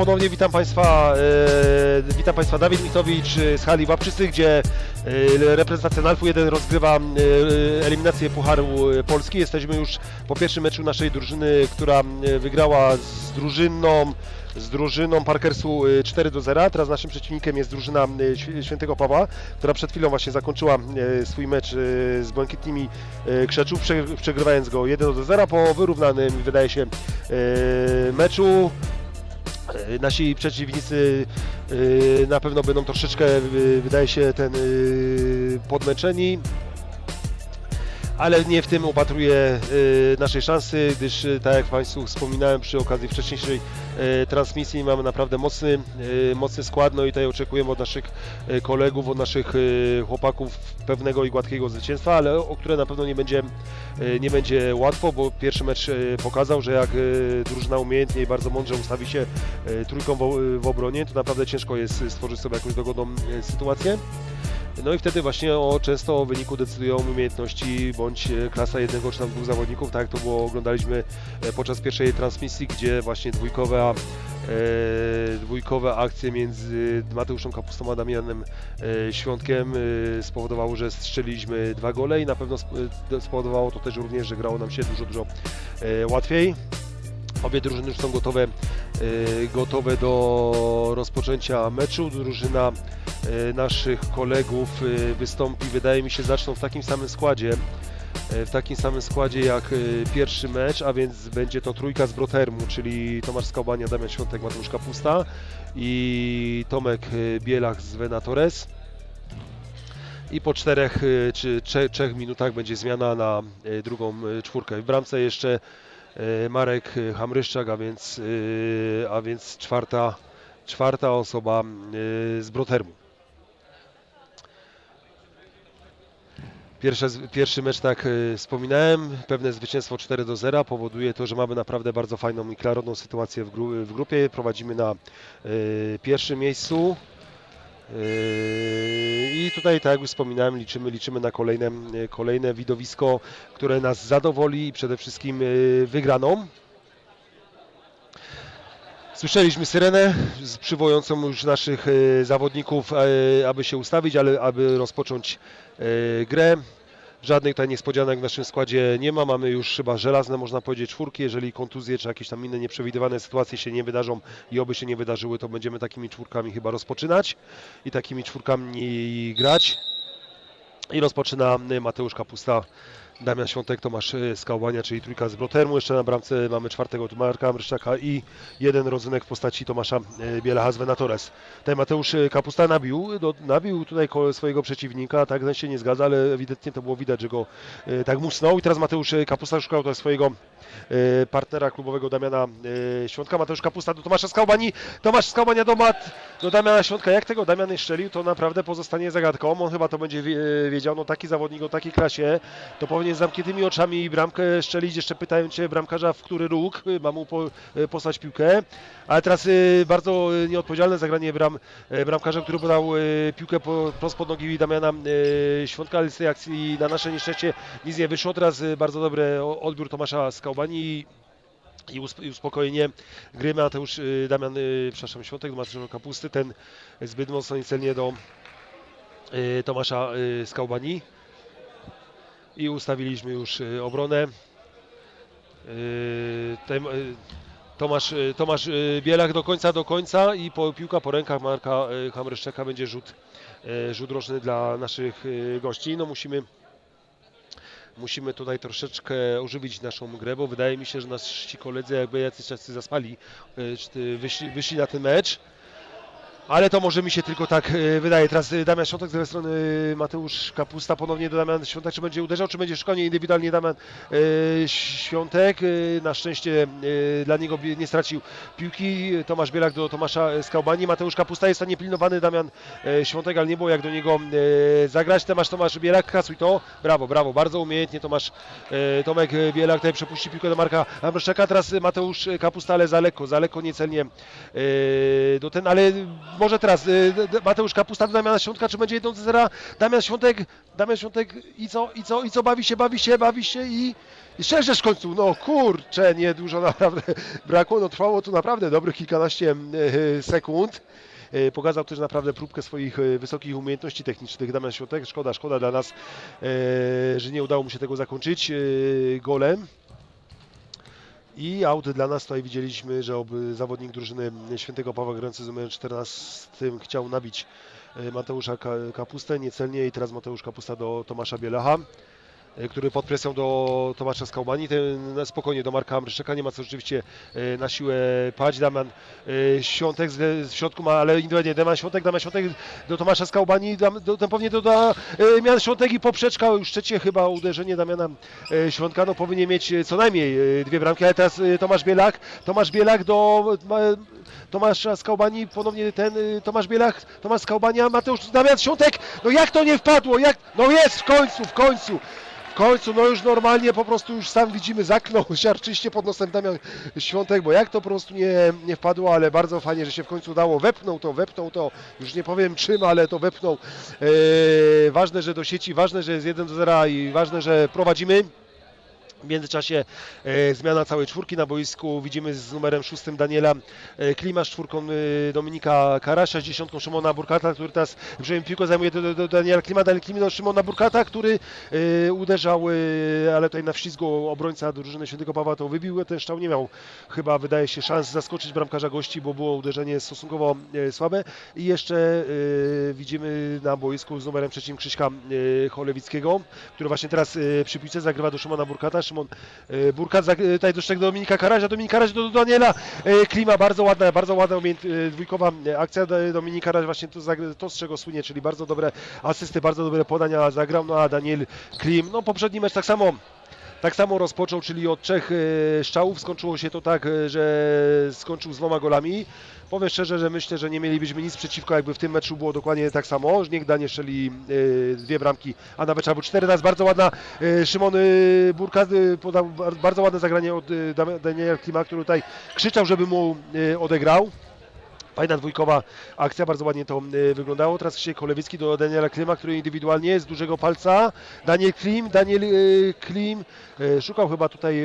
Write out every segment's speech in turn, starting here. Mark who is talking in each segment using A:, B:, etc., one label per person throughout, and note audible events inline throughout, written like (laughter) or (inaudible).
A: Ponownie witam Państwa, e, witam Państwa Dawid Mitowicz e, z hali Wapczysty, gdzie e, reprezentacja NALF 1 rozgrywa e, eliminację Pucharu e, Polski. Jesteśmy już po pierwszym meczu naszej drużyny, która e, wygrała z drużyną z drużyną Parkersu e, 4 do 0. Teraz naszym przeciwnikiem jest drużyna e, Św- Świętego Pawła, która przed chwilą właśnie zakończyła e, swój mecz e, z Błękitnymi e, Krzeczów, prze- przegrywając go 1 do 0 po wyrównanym, wydaje się, e, meczu. E, Nasi przeciwnicy e, na pewno będą troszeczkę, e, wydaje się, ten podmęczeni. Ale nie w tym upatruję e, naszej szansy, gdyż e, tak jak Państwu wspominałem przy okazji wcześniejszej e, transmisji mamy naprawdę mocny, mocny skład, no i tutaj oczekujemy od naszych kolegów, od naszych chłopaków pewnego i gładkiego zwycięstwa, ale o które na pewno nie będzie, nie będzie łatwo, bo pierwszy mecz pokazał, że jak drużyna umiejętnie i bardzo mądrze ustawi się trójką w, obronie, to naprawdę ciężko jest stworzyć sobie jakąś dogodną sytuację. No i wtedy właśnie o, często o wyniku decydują umiejętności bądź e, klasa jednego czy tam dwóch zawodników, tak jak to było, oglądaliśmy e, podczas pierwszej transmisji, gdzie właśnie dwójkowe, e, dwójkowe akcje między Mateuszem Kapustą a Damianem e, Świątkiem e, że strzeliliśmy dwa gole i na pewno e, spowodowało to też również, że grało nam się dużo, dużo łatwiej. Obie drużyny już są gotowe, e, gotowe do rozpoczęcia meczu. Drużyna e, naszych kolegów e, wystąpi, wydaje mi się, zaczną w takim samym składzie, w takim samym składzie jak pierwszy mecz, a więc będzie to trójka z Brotermu, czyli Tomasz Skałbania, Damian Świątek, Mateusz Kapusta i Tomek Bielach z Venatores. I po czterech czy trze, trzech minutach będzie zmiana na drugą czwórkę. W bramce jeszcze Marek e, Hamryszczak, a więc, e, a więc czwarta, czwarta osoba e, z Brotermu. Pierwsze, pierwszy mecz, tak e, wspominałem, pewne zwycięstwo 4 do 0 powoduje to, że mamy naprawdę bardzo fajną i klarowną sytuację w, gru, w grupie. Prowadzimy na e, pierwszym miejscu. Yy, I tutaj, tak jak już wspominałem, liczymy, liczymy na kolejne, e, kolejne widowisko, które nas zadowoli i przede wszystkim e, wygraną. Słyszeliśmy syrenę przywołującą już naszych zawodników, aby się ustawić, ale aby rozpocząć grę. Żadnych tutaj niespodzianek w naszym składzie nie ma. Mamy już chyba żelazne, można powiedzieć, czwórki. Jeżeli kontuzje czy jakieś tam inne nieprzewidywane sytuacje się nie wydarzą i oby się nie wydarzyły, to będziemy takimi czwórkami chyba rozpoczynać i takimi czwórkami grać. I rozpoczyna Mateusz Kapusta, Damian Świątek, Tomasz y, Skałbania, czyli trójka z Brotermu. Jeszcze na bramce mamy czwartego Marka Mryszczaka i jeden rodzynek w postaci Tomasza y, Bielacha z Venatores. Tutaj Mateusz y, Kapusta nabił, nabił tutaj swojego przeciwnika, tak ten się nie zgadza, ale ewidentnie to było widać, że go y, tak musnął. I teraz Mateusz y, Kapusta szukał tutaj swojego y, partnera klubowego Damiana y, Świątka. Mateusz Kapusta do Tomasza Skałbani, Tomasz Skałbania do Mat, do Damiana Świątka. Jak tego Damian strzelił, to naprawdę pozostanie zagadką. On chyba to będzie wie- wiedział, no taki zawodnik o takiej klasie, to powinien z zamkniętymi oczami bramkę strzelić, jeszcze pytając się bramkarza, w który róg y, ma mu po, y, posłać piłkę. Ale teraz y, bardzo nieodpowiedzialne zagranie bram, bramkarza, który podał piłkę po, prosto pod nogi Damiana Świątka, ale z tej akcji na nasze nieszczęście nic nie wyszło. Teraz bardzo dobry odbiór Tomasza Skałbani i i usp- i uspokojenie gry Mateusz, Damian, przepraszam, Świątek do Mateusza Kapusty, ten zbyt mocno niecelnie do y, Tomasza Skałbani i ustawiliśmy już y, obronę. Y, y, Tomasz, Tomasz Bielach do końca, do końca i po, piłka po rękach Marka Hamryszczaka będzie rzut, rzut roczny dla naszych gości. No musimy musimy tutaj troszeczkę ożywić naszą grę, bo wydaje mi się, że nasi koledzy jakby jacyś tacy zaspali, wyszli, wyszli na ten mecz. Ale to może mi się tylko tak y, wydaje. Teraz y, Damian Świątek z lewej strony y, Mateusz Kapusta ponownie do Damian Świątek. Czy będzie uderzał, czy będzie szukanie indywidualnie Damian Świątek. Na szczęście dla niego nie stracił piłki. Tomasz Bielak do Tomasza Skałbani. Mateusz Kapusta jest tam niepilnowany Damian y, Świątek, ale nie było jak do niego zagrać. Tomasz Tomasz Bielak, kasuj to. Brawo, brawo, bardzo umiejętnie Tomasz Tomek Bielak tutaj przepuści piłkę do Marka Amroszczaka. Teraz Mateusz Kapusta, ale za lekko, za lekko, niecelnie do ten, ale może teraz y, Mateusz Kapusta do Damiana Świątka, czy będzie 1 do 0? Damian Świątek, Damian Świątek i co, i co, i co, bawi się, bawi się, bawi się i... I szczerze w końcu, no kurczę, nie dużo (laughs) naprawdę brakło, no trwało to naprawdę dobrych kilkanaście e, sekund. E, Pokazał też naprawdę próbkę swoich e, wysokich umiejętności technicznych Damian Świątek. Szkoda, szkoda dla nas, e, że nie udało mu się tego zakończyć e, golem. I aut dla nas. Tutaj widzieliśmy, że oby zawodnik drużyny Świętego Pawła grający z numerem 14 chciał nabić e, Mateusza Ka- Kapustę niecelnie. I teraz Mateusz Kapusta do Tomasza Bielacha który pod presją do Tomasza Skaubani, ten na spokojnie do Marka Amryszczaka, nie ma co rzeczywiście e, na siłę pać, Damian e, Świątek w środku ma, ale indywidualnie Damian Świątek, Damian Świątek do Tomasza Skaubani, Dam- do, ten pewnie doda e, Mian Świątek i poprzeczka, już trzecie chyba uderzenie Damiana e, Świątka, no powinien mieć e, co najmniej e, dwie bramki, ale teraz e, Tomasz Bielak, Tomasz Bielak do ma, Tomasza Skaubani, ponownie ten Tomasz Bielach, Tomasz Skaubania, Mateusz Damian Świątek, no jak to nie wpadło, jak, no jest w końcu, w końcu, końcu, no już normalnie po prostu już sam widzimy zaknął (laughs) siarczyście pod nosem Damian Świątek, bo jak to po prostu nie, nie wpadło, ale bardzo fajnie, że się w końcu udało, wepnął to, wepnął to, już nie powiem czym, ale to wepnął, Eee, ważne, że do sieci, ważne, że jest 1 do 0 i ważne, że prowadzimy. W międzyczasie e, zmiana całej czwórki na boisku. Widzimy z numerem szóstym Daniela e, Klima, z czwórką e, Dominika Karasia, z dziesiątką Szymona Burkata, który teraz wziąłem piłkę, zajmuje do, do, Daniela Klima, Daniel Klim do Szymona Burkata, który uderzał, ale tutaj na wślizgu obrońca drużyny Świętego Pawła to wybił. Ten szczał nie miał chyba, wydaje się, szans zaskoczyć bramkarza gości, bo było uderzenie stosunkowo słabe. I jeszcze widzimy na boisku z numerem trzecim Krzyśka Cholewickiego, który właśnie teraz przy piłce zagrywa do Szymona Burkata. Szymon e, Burkat e, tutaj do Dominika Karazia, Dominik Karaś do, Daniela e, Klima, bardzo ładna, bardzo ładna umiejęt- dwójkowa akcja Do- Dominik Karaś właśnie to, to z czego słynie, czyli bardzo dobre asysty, bardzo dobre podania zagrał, no a Daniel Klim, no poprzedni mecz tak samo tak samo rozpoczął, czyli od trzech e, strzałów. Skończyło się to tak, e, że skończył z dwoma golami. Powiem szczerze, że myślę, że nie mielibyśmy nic przeciwko, jakby w tym meczu było dokładnie tak samo. Niech Danie strzeli e, dwie bramki, a nawet albo cztery. Teraz bardzo ładna Szymon Burka podał bar- bardzo ładne zagranie od Daniela Klima, który tutaj krzyczał, żeby mu odegrał. Fajna dwójkowa akcja, bardzo ładnie to e, wyglądało. Teraz Krzysiek Kolewicki do Daniela Klima, który indywidualnie z dużego palca. Daniel Klim, Daniel e, Klim e, szukał chyba tutaj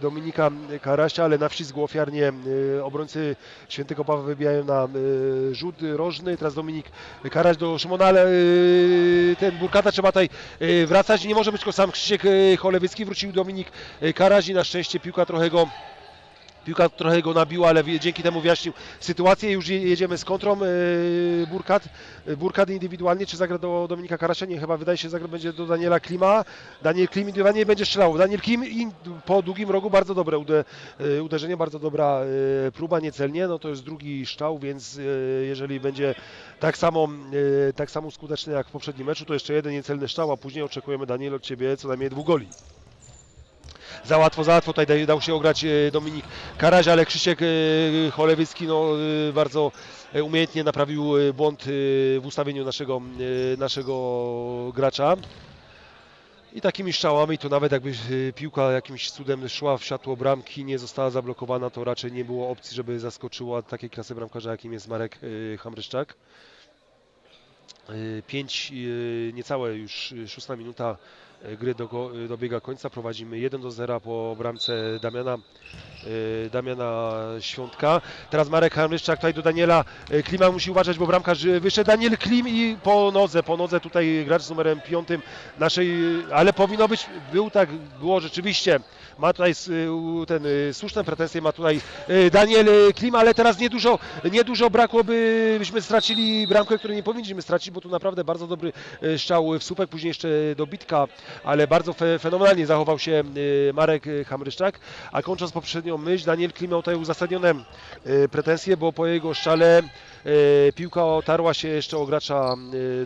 A: Dominika Karasia, ale na wślizgu ofiarnie e, obrońcy Świętego Pawła wybijają na rzut rożny. Teraz Dominik Karaś do Szymona, ale ten Burkata trzeba tutaj wracać. Nie może być tylko sam Krzysiek Cholewicki, wrócił Dominik Karaś i na szczęście piłka trochę go Piłka trochę go nabiła, ale dzięki temu wyjaśnił sytuację. Już je- jedziemy z kontrą. e, Burkat, e, Burkat indywidualnie, czy zagra do Dominika Karasia? Nie, chyba wydaje się, że zagra będzie do Daniela Klima. Daniel Klim indywidualnie będzie strzelał. Daniel Klim po długim rogu bardzo dobre e, uderzenie, bardzo dobra e, próba, niecelnie. No to jest drugi szczał, więc e, jeżeli będzie tak samo, e, tak samo skuteczny jak w poprzednim meczu, to jeszcze jeden niecelny szczał, a później oczekujemy Daniel od Ciebie co najmniej dwóch goli. Za łatwo, za łatwo tutaj dał się ograć e, Dominik Karaś, ale Krzysiek e, Cholewicki no, e, bardzo umiejętnie naprawił błąd w ustawieniu naszego, naszego gracza. I takimi strzałami to nawet jakby piłka jakimś cudem szła w światło bramki, nie została zablokowana, to raczej nie było opcji, żeby zaskoczyła takiej klasy bramkarza, jakim jest Marek Hamryszczak. 5, niecałe już szósta minuta gry do, dobiega końca. Prowadzimy 1 do 0 po bramce Damiana, y, Damiana Świątka. Teraz Marek Hamryszczak tutaj do Daniela y, Klima musi uważać, bo bramkarz y, wyszedł. Daniel Klim i po nodze, po nodze tutaj gracz z numerem 5 naszej, ale powinno być, był tak, było rzeczywiście. Ma tutaj ten słuszne pretensje, ma tutaj Daniel y, Klim, ale teraz niedużo, niedużo brakło, by- byśmy stracili bramkę, której nie powinniśmy stracić, bo tu naprawdę bardzo dobry strzał w słupek, później jeszcze dobitka, ale bardzo fe, fenomenalnie zachował się y, Marek y, Hamryszczak. A kończąc poprzednią myśl, Daniel Klim miał tutaj uzasadnione y, pretensje, bo po jego szczale piłka otarła się jeszcze o gracza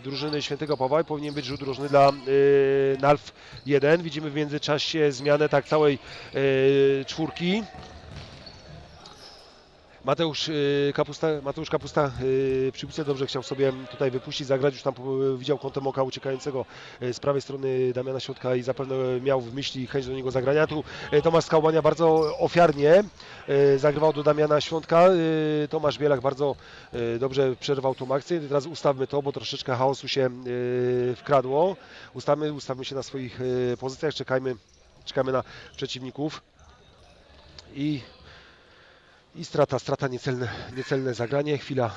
A: drużyny Świętego Pawła i powinien być rzut różny dla Nalf 1. Widzimy w międzyczasie zmianę tak całej czwórki. Mateusz y, Kapusta, Mateusz Kapusta y, przy dobrze chciał sobie tutaj wypuścić, zagrać, już tam widział kątem oka uciekającego y, z prawej strony Damiana Środka i zapewne miał w myśli chęć do niego zagrania. Tu Tomasz Skałbania bardzo ofiarnie zagrywał do Damiana Świątka. Tomasz Bielak bardzo dobrze przerwał tą akcję. Teraz ustawmy to, bo troszeczkę chaosu się wkradło. Ustawmy, ustawmy się na swoich pozycjach, czekajmy, czekamy na przeciwników. I i strata, strata niecelne, niecelne zagranie, chwila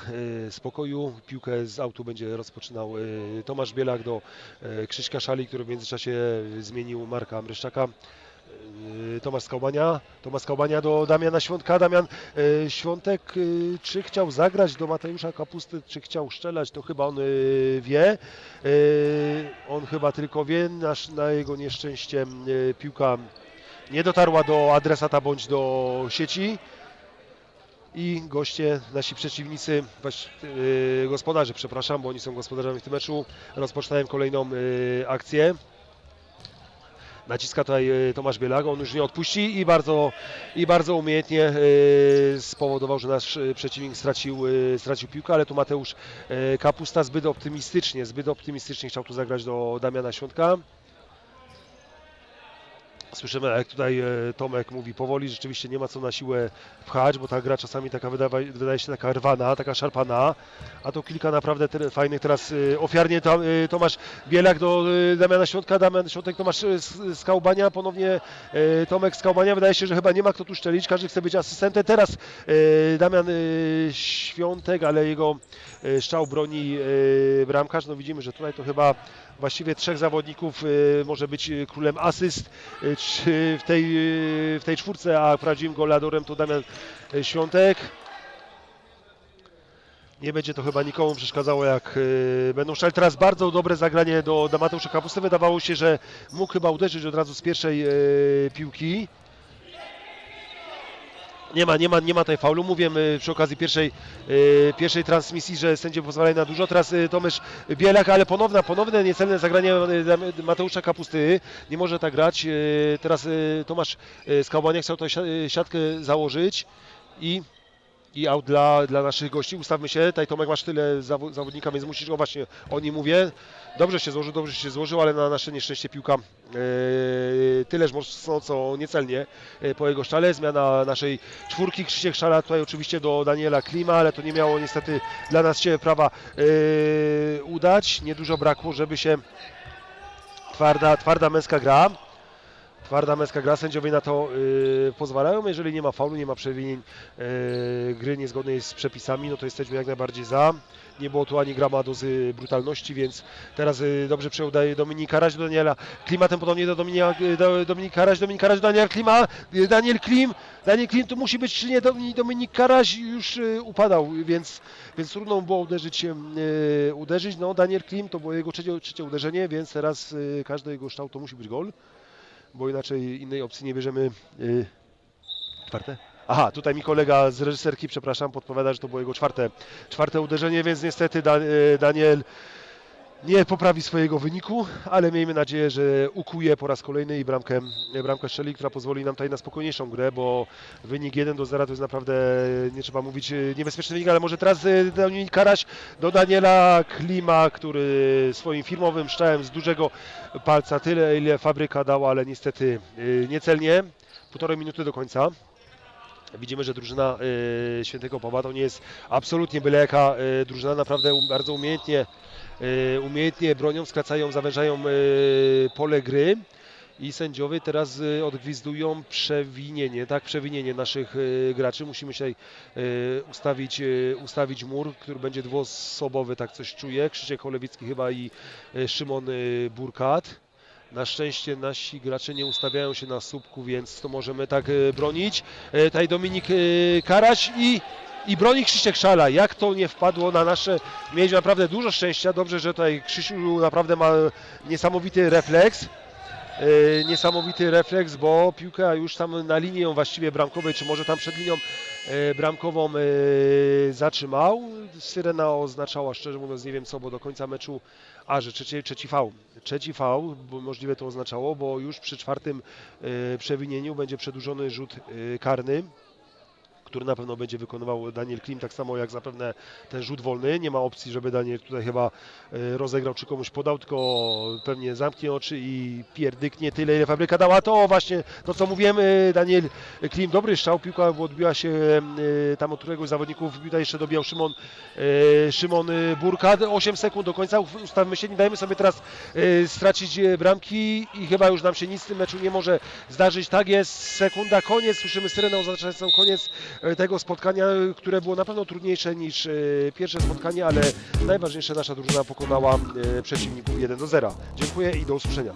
A: e, spokoju. Piłkę z autu będzie rozpoczynał e, Tomasz Bielak do e, Krzyśka Szali, który w międzyczasie zmienił Marka Mryszczaka. E, Tomasz Skałbania, Tomasz Skałbania do Damiana Świątka. Damian e, Świątek, e, czy chciał zagrać do Mateusza Kapusty, czy chciał strzelać, to chyba on wie. On chyba tylko wie, nasz, na jego nieszczęście piłka nie dotarła do adresata bądź do sieci i goście, nasi przeciwnicy, yy, gospodarze, przepraszam, bo oni są gospodarzami w tym meczu, rozpoczynają kolejną yy, akcję. Naciska tutaj yy, Tomasz Bielago, on już nie odpuści i bardzo, i bardzo umiejętnie spowodował, że nasz przeciwnik stracił, stracił piłkę, ale tu Mateusz Kapusta zbyt optymistycznie, zbyt optymistycznie chciał tu zagrać do Damiana Świątka. Słyszymy, jak tutaj e, Tomek mówi powoli, rzeczywiście nie ma co na siłę pchać, bo ta gra czasami taka wydawa, wydaje się taka rwana, taka szarpana, a to kilka naprawdę te, fajnych teraz e, ofiarnie tam, e, Tomasz Bielak do Damiana Świątka, Damian Świątek, Tomasz Skałbania, ponownie Tomek Skałbania, wydaje się, że chyba nie ma kto tu szczelić, każdy chce być asystentem, teraz Damian Świątek, ale jego strzał broni bramkarz, no widzimy, że tutaj to chyba właściwie trzech zawodników może być królem asyst w tej, e, w tej czwórce, a prawdziwym goleadorem to Damian Świątek. Nie będzie to chyba nikomu przeszkadzało, jak e, będą strzelać. Teraz bardzo dobre zagranie do, do Kapusty. Wydawało się, że mógł chyba uderzyć od razu z pierwszej e, piłki. Nie ma, nie ma, nie ma tutaj faulu. Mówiłem e, przy okazji pierwszej, e, pierwszej transmisji, że sędziowie pozwalają na dużo. Teraz e, Tomasz Bielak, ale ponowna, ponowne niecelne zagranie Mateusza Kapusty. Nie może tak grać. Teraz Tomasz e, Skałbania chciał e, siatkę założyć i i out dla, dla naszych gości. Ustawmy się. Tutaj Tomek masz tyle zawo- zawodnika, więc musisz, o właśnie o nim mówię. Dobrze się złożył, dobrze się złożył, ale na nasze nieszczęście piłka e, tyleż mocno, co niecelnie e, po jego szczale. Zmiana naszej czwórki. Krzysiek Szala tutaj oczywiście do Daniela Klima, ale to nie miało niestety dla nas się prawa e, udać. Niedużo brakło, żeby się twarda, twarda męska gra. Twarda męska gra, sędziowie na to y, pozwalają. Jeżeli nie ma faulu, nie ma przewinień y, gry niezgodnej z przepisami, no to jesteśmy jak najbardziej za. Nie było tu ani grama dozy brutalności, więc teraz y, dobrze przejął daje Dominik Karaś do Daniela. Klimatem podobnie do Dominika, y, do Dominik Karaś, Dominik Karaś do Daniela Klima. Y, Daniel Klim, Daniel Klim tu musi być czy nie, Dominik, Dominik Karaś już y, upadał, więc, więc trudno było uderzyć, się, y, uderzyć. No Daniel Klim to było jego trzecie, trzecie uderzenie, więc teraz y, każdy jego kształt to musi być gol bo inaczej innej opcji nie bierzemy. Yy, czwarte? Aha, tutaj mi kolega z reżyserki, przepraszam, podpowiada, że to było jego czwarte, czwarte uderzenie, więc niestety yy, Daniel nie poprawi swojego wyniku, ale miejmy nadzieję, że ukuje po raz kolejny i bramkę, bramkę strzeli, która pozwoli nam tutaj na spokojniejszą grę, bo wynik 1 do 0 to jest naprawdę, nie trzeba mówić, yy, niebezpieczny wynik, ale może teraz yy, Dominik Karaś do Daniela Klima, który swoim firmowym strzałem z dużego palca tyle, ile fabryka dała, ale niestety yy, niecelnie. Półtorej minuty do końca. Widzimy, że drużyna Świętego Pawła to nie jest absolutnie byle jaka drużyna, naprawdę um, bardzo umiejętnie, umiejętnie bronią, skracają, zawężają yy, pole gry. I sędziowie teraz y, odgwizdują przewinienie, tak, przewinienie naszych graczy. Musimy tutaj ustawić, ustawić mur, który będzie dwuosobowy, tak coś czuję. Krzysiek Cholewicki chyba i Szymon Burkat. Na szczęście nasi gracze nie ustawiają się na słupku, więc to możemy tak bronić. Tutaj Dominik Karaś i, i broni Krzysiek Szala. Jak to nie wpadło na nasze... Mieliśmy naprawdę dużo szczęścia. Dobrze, że tutaj Krzysiu naprawdę ma niesamowity refleks. E, niesamowity refleks, bo piłka już tam na linii ją właściwie bramkowej, czy może tam przed linią e, bramkową e, zatrzymał. Syrena oznaczała, szczerze mówiąc, nie wiem co, bo do końca meczu, a że trzeci, trzeci V, trzeci V, bo możliwe to oznaczało, bo już przy czwartym e, przewinieniu będzie przedłużony rzut e, karny, który na pewno będzie wykonywał Daniel Klim, tak samo jak zapewne ten rzut wolny. Nie ma opcji, żeby Daniel tutaj chyba e, rozegrał czy komuś podał, tylko pewnie zamknie oczy i pierdyknie tyle, ile fabryka dała. To właśnie to, co mówiłem, e, Daniel Klim, dobry strzał, piłka odbiła się e, tam od któregoś z zawodników, tutaj jeszcze dobijał Szymon, Szymon Burka. 8 sekund do końca, ustawmy się, nie dajmy sobie teraz stracić bramki i chyba już nam się nic w tym meczu nie może zdarzyć. Tak jest, sekunda, koniec, słyszymy syrenę oznaczającą koniec tego spotkania, e, które było na pewno trudniejsze niż e, pierwsze spotkanie, ale najważniejsze nasza drużyna pokonała e, przeciwników 1 do 0. Dziękuję i do usłyszenia.